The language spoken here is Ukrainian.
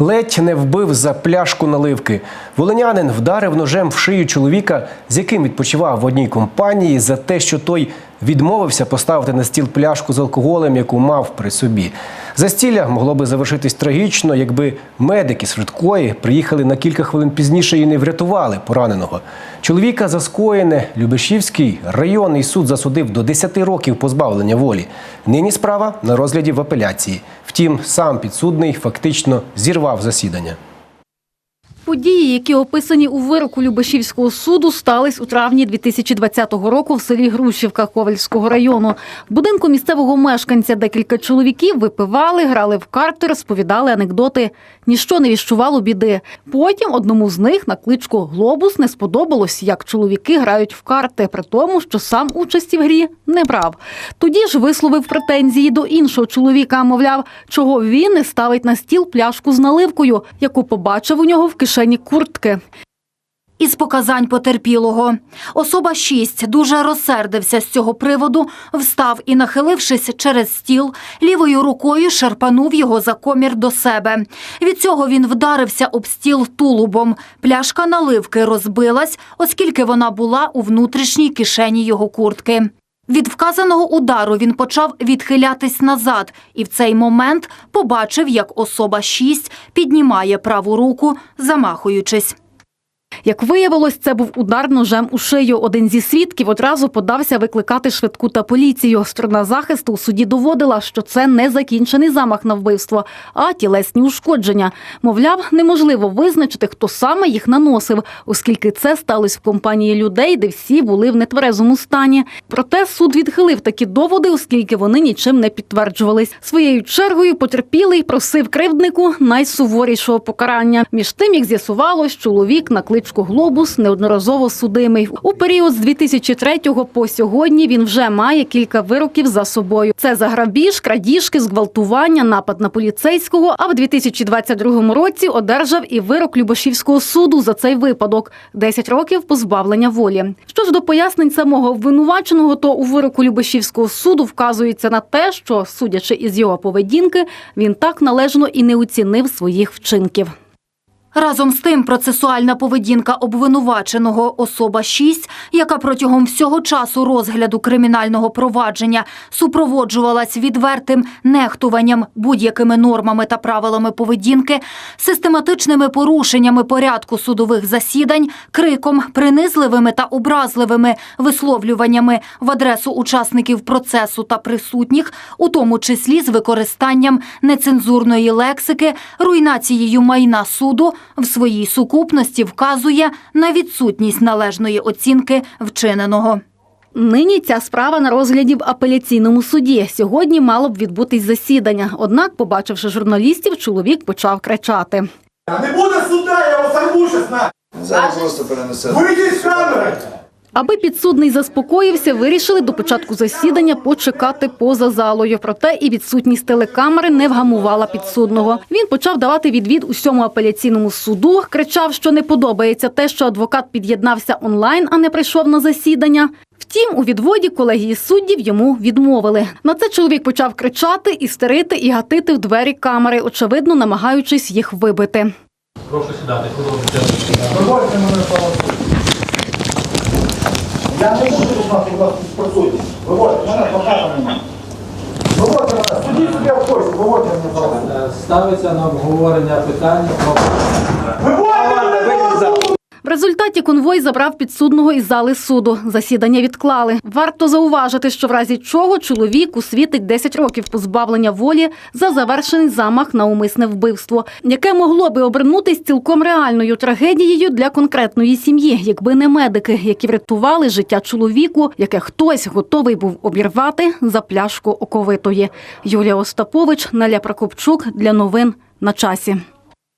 Ледь не вбив за пляшку наливки. Волинянин вдарив ножем в шию чоловіка, з яким відпочивав в одній компанії, за те, що той відмовився поставити на стіл пляшку з алкоголем, яку мав при собі. Застілля могло би завершитись трагічно, якби медики швидкої приїхали на кілька хвилин пізніше і не врятували пораненого. Чоловіка за скоєне Любешівський районний суд засудив до 10 років позбавлення волі. Нині справа на розгляді в апеляції. Втім, сам підсудний фактично зірвав засідання. Події, які описані у вироку Любашівського суду, стались у травні 2020 року в селі Грушівка Ковальського району. В будинку місцевого мешканця декілька чоловіків випивали, грали в карти, розповідали анекдоти. Ніщо не віщувало біди. Потім одному з них на кличку Глобус не сподобалось, як чоловіки грають в карти, при тому, що сам участі в грі не брав. Тоді ж висловив претензії до іншого чоловіка, мовляв, чого він не ставить на стіл пляшку з наливкою, яку побачив у нього в кишені куртки. Із показань потерпілого. Особа 6 дуже розсердився з цього приводу, встав і, нахилившись через стіл, лівою рукою шарпанув його за комір до себе. Від цього він вдарився об стіл тулубом. Пляшка наливки розбилась, оскільки вона була у внутрішній кишені його куртки. Від вказаного удару він почав відхилятись назад і в цей момент побачив, як особа 6 піднімає праву руку, замахуючись. Як виявилось, це був удар ножем у шию. Один зі свідків одразу подався викликати швидку та поліцію. Сторона захисту у суді доводила, що це не закінчений замах на вбивство, а тілесні ушкодження. Мовляв, неможливо визначити, хто саме їх наносив, оскільки це сталося в компанії людей, де всі були в нетверезому стані. Проте суд відхилив такі доводи, оскільки вони нічим не підтверджувались. Своєю чергою потерпілий просив кривднику найсуворішого покарання. Між тим, як з'ясувалось, чоловік на кличку Глобус неодноразово судимий. У період з 2003 по сьогодні він вже має кілька вироків за собою. Це за грабіж, крадіжки, зґвалтування, напад на поліцейського. А в 2022 році одержав і вирок Любашівського суду за цей випадок 10 років позбавлення волі. Що ж до пояснень самого обвинуваченого, то у вироку Любашівського суду вказується на те, що, судячи із його поведінки, він так належно і не оцінив своїх вчинків. Разом з тим, процесуальна поведінка обвинуваченого особа 6, яка протягом всього часу розгляду кримінального провадження супроводжувалась відвертим нехтуванням будь-якими нормами та правилами поведінки, систематичними порушеннями порядку судових засідань, криком, принизливими та образливими висловлюваннями в адресу учасників процесу та присутніх, у тому числі з використанням нецензурної лексики, руйнацією майна суду, в своїй сукупності вказує на відсутність належної оцінки вчиненого. Нині ця справа на розгляді в апеляційному суді. Сьогодні мало б відбутись засідання. Однак, побачивши журналістів, чоловік почав кричати. Не буде суда, я вас щас на. Зараз просто перенесе. Вийдіть з камери! Аби підсудний заспокоївся, вирішили до початку засідання почекати поза залою. Проте і відсутність телекамери не вгамувала підсудного. Він почав давати відвід усьому апеляційному суду, кричав, що не подобається те, що адвокат під'єднався онлайн, а не прийшов на засідання. Втім, у відводі колегії суддів йому відмовили. На це чоловік почав кричати, істерити і гатити в двері камери, очевидно, намагаючись їх вибити. Прошу сідати, мене. Я не буду тут нас у вас присутні. Виводьте мене, адвоката мене. Виводьте мене, судіть себе в курсі, виводьте мене, Ставиться на обговорення питання про Виводьте мене, пожалуйста! В результаті конвой забрав підсудного із зали суду. Засідання відклали. Варто зауважити, що в разі чого чоловіку світить 10 років позбавлення волі за завершений замах на умисне вбивство, яке могло би обернутись цілком реальною трагедією для конкретної сім'ї, якби не медики, які врятували життя чоловіку, яке хтось готовий був обірвати за пляшку оковитої. Юлія Остапович, Наля Прокопчук для новин на часі.